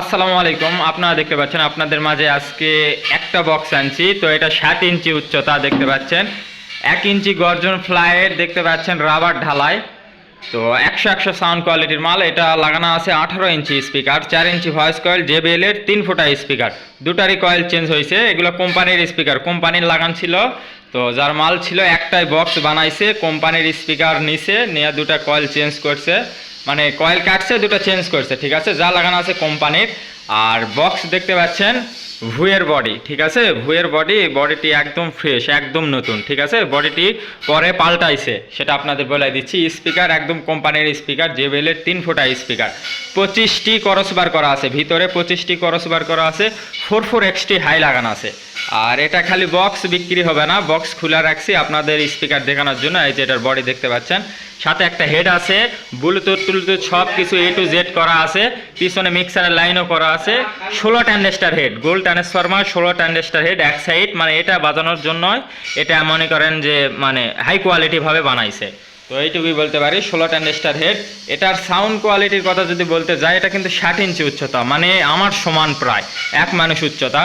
আসসালামু আলাইকুম। আপনারা দেখতে পাচ্ছেন, আপনাদের মাঝে আজকে একটা বক্স আনছি। তো এটা ষাট ইঞ্চি উচ্চতা দেখতে পাচ্ছেন। এক ইঞ্চি গর্জন ফ্লাইয়ের দেখতে পাচ্ছেন, রাবার ঢালাই। তো একশো একশো সাউন্ড কোয়ালিটির মাল। এটা লাগানো আছে আঠারো ইঞ্চি স্পিকার চার ইঞ্চি ভয়েস কয়েল জেবিএল এর তিন ফুটা স্পিকার দুটারই কয়েল চেঞ্জ হয়েছে। এগুলো কোম্পানির স্পিকার কোম্পানির লাগান ছিল। তো যার মাল ছিল, একটাই বক্স বানাইছে। কোম্পানির স্পিকার নিছে, নিয়ে দুটা কয়েল চেঞ্জ করছে। মানে কয়েল কাটছে দুটো চেঞ্জ করছে, ঠিক আছে? যা লাগানো আছে কোম্পানির আর বক্স দেখতে পাচ্ছেন ভুয়ের বডি ঠিক আছে? ভুয়ের বডি বডিটি একদম ফ্রেশ একদম নতুন, ঠিক আছে? বডিটি পরে পাল্টাইছে, সেটা আপনাদের বলে দিচ্ছি। স্পিকার একদম কোম্পানির স্পিকার জেবেলের তিন ফুটা স্পিকার পঁচিশটি করসবার করা আছে, ভিতরে পঁচিশটি করসবার করা আছে ফোর ফোর এক্সটি হাই লাগানো আছে। আর এটা খালি বক্স বিক্রি হবে না বক্স খোলা রাখছি আপনাদের স্পিকার দেখানোর জন্য, এই যে এটার বডি দেখতে পাচ্ছেন। সাথে একটা হেড আছে ব্লুটুথ টুলটুথ সব কিছু এ টু জেড করা আছে, পিছনে মিক্সারের লাইনও করা আছে। ষোলো ট্যান্ডেস্টার হেড গোল ট্রান্সফরমার ষোলো ট্যান্ডেস্টার হেড এক সাইড মানে এটা বাজানোর জন্য এটা মনে করেন যে মানে হাই কোয়ালিটিভাবে বানাইছে। তো এইটুকুই বলতে পারি, ষোলো ট্যান্ডেস্টার হেড এটার সাউন্ড কোয়ালিটির কথা যদি বলতে যাই, এটা কিন্তু ষাট ইঞ্চি উচ্চতা মানে আমার সমান প্রায়, এক মানুষ উচ্চতা।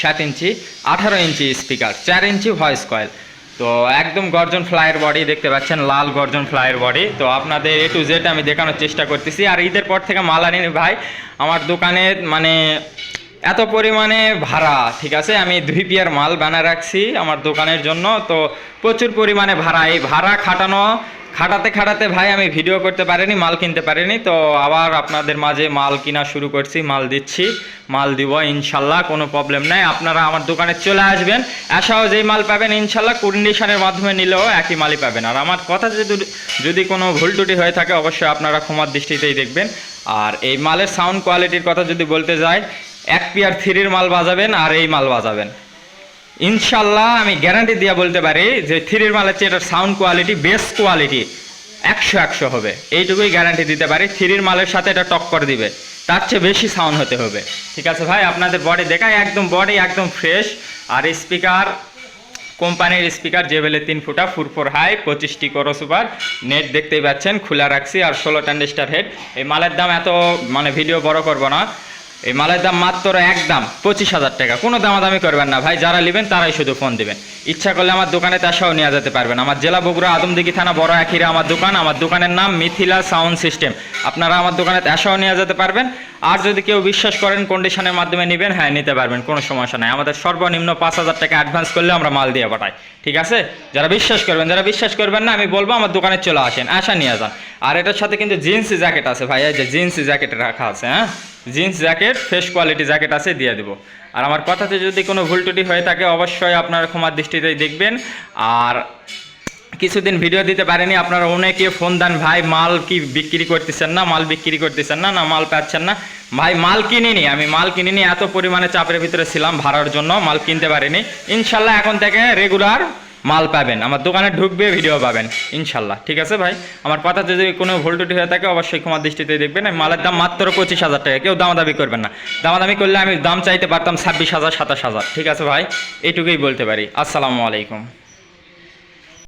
সাত ইঞ্চি, আঠারো ইঞ্চি স্পিকার চার ইঞ্চি ভয়েস কয়েল তো একদম গর্জন ফ্লাইয়ের বডি দেখতে পাচ্ছেন লাল গর্জন ফ্লাইয়ের বডি তো আপনাদের এ টু জেড আমি দেখানোর চেষ্টা করতেছি। আর ঈদের পর থেকে মাল আনিনি ভাই আমার দোকানে মানে এত পরিমাণে ভাড়া, ঠিক আছে? আমি দুই পিয়ার মাল বানা রাখছি আমার দোকানের জন্য। তো প্রচুর পরিমাণে ভাড়া। এই ভাড়া খাটানো খাটাতে খাটাতে ভাই, আমি ভিডিও করতে পারিনি, মাল কিনতে পারিনি, তো আবার আপনাদের মাঝে মাল কিনা শুরু করছি, মাল দিচ্ছি, মাল দিব, ইনশাল্লাহ, কোনো প্রবলেম নাই। আপনারা আমার দোকানে চলে আসবেন আসাও যেই মাল পাবেন, ইনশাল্লাহ কন্ডিশনের মাধ্যমে নিলেও একই মালই পাবেন। আর আমার কথা যদি যদি কোনো ভুল ত্রুটি হয়ে থাকে, অবশ্যই আপনারা ক্ষমার দৃষ্টিতেই দেখবেন। আর এই মালের সাউন্ড কোয়ালিটির কথা যদি বলতে যাই, এক পিয়ার থ্রির মাল বাজাবেন, আর এই মাল বাজাবেন। ইনশাল্লাহ আমি গ্যারান্টি দিয়ে বলতে পারি যে থ্রির মালের চেয়ে এটার সাউন্ড কোয়ালিটি বেস্ট কোয়ালিটি একশো একশো হবে। এইটুকুই গ্যারান্টি দিতে পারি, থ্রির মালের সাথে এটা টক্কর দিবে। তার চেয়ে বেশি সাউন্ড হতে হবে। ঠিক আছে ভাই, আপনাদের বডি দেখায় একদম বডি একদম ফ্রেশ আর স্পিকার কোম্পানির স্পিকার জেবেলের তিন ফুটা ফুর ফোর হাই পঁচিশটি করো সুপার। নেট দেখতেই পাচ্ছেন, খোলা রাখছি। আর ষোলো ট্যান্ডেস্টার হেড এই মালের দাম এত মানে ভিডিও বড় করব না। এই মালের দাম মাত্র একদম পঁচিশ হাজার টাকা। কোনো দামাদামি করবেন না ভাই, যারা নেবেন তারাই শুধু ফোন দিবেন। ইচ্ছা করলে আমার দোকানে তাসাও নিয়ে যেতে পারবেন। আমার জেলা বগুড়া আদমদিঘি থানা বড় আখিরা আমার দোকান। আমার দোকানের নাম মিথিলা সাউন্ড সিস্টেম। আপনারা আমার দোকানে তাসাও নিয়ে যেতে পারবেন। আর যদি কেউ বিশ্বাস করেন কন্ডিশনের মাধ্যমে নেবেন হ্যাঁ নিতে পারবেন, কোনো সমস্যা নাই। আমাদের সর্বনিম্ন পাঁচ হাজার টাকা অ্যাডভান্স করলে আমরা মাল দিয়ে পাঠাই। ঠিক আছে? যারা বিশ্বাস করবেন, যারা বিশ্বাস করবেন না, আমি বলব আমার দোকানে চলে আসেন, আসা নিয়ে যান। আর এটার সাথে কিন্তু জিন্স জ্যাকেট আছে ভাই, এই যে জিন্স জ্যাকেট রাখা আছে হ্যাঁ? Jeans jacket fresh quality jacket আছে, দিয়ে দেবো। আর আমার কথাতে যদি কোনো ভুল টুটি হয়ে থাকে, অবশ্যই আপনারা ক্ষমার দৃষ্টিতে দেখবেন। আর কিছুদিন ভিডিও দিতে পারেনি, আপনারা অনেকে ফোন দেন, ভাই, মাল কি বিক্রি করতেছেন না? মাল বিক্রি করতেছেন না? না, মাল পাচ্ছেন না? ভাই, মাল কিনিনি, আমি মাল কিনিনি, এত পরিমাণে চাপের ভিতরে ছিলাম ভাড়ার জন্য, মাল কিনতে পারিনি। ইনশাল্লাহ এখন থেকে রেগুলার মাল পাবেন। আমার দোকানে ঢুকবে ভিডিও পাবেন, ইনশাল্লাহ। ঠিক আছে ভাই? আমার কথাতে যদি কোনো ভুল ত্রুটি হয়ে থাকে, অবশ্যই ক্ষমার দৃষ্টিতে দেখবেন। আমি মালের দাম মাত্র পঁচিশ হাজার টাকা। কেউ দামাদামি করবেন না। দামাদামি করলে আমি দাম চাইতে পারতাম ছাব্বিশ হাজার, সাতাশ হাজার। ঠিক আছে ভাই? এটুকুই বলতে পারি। আসসালামু আলাইকুম।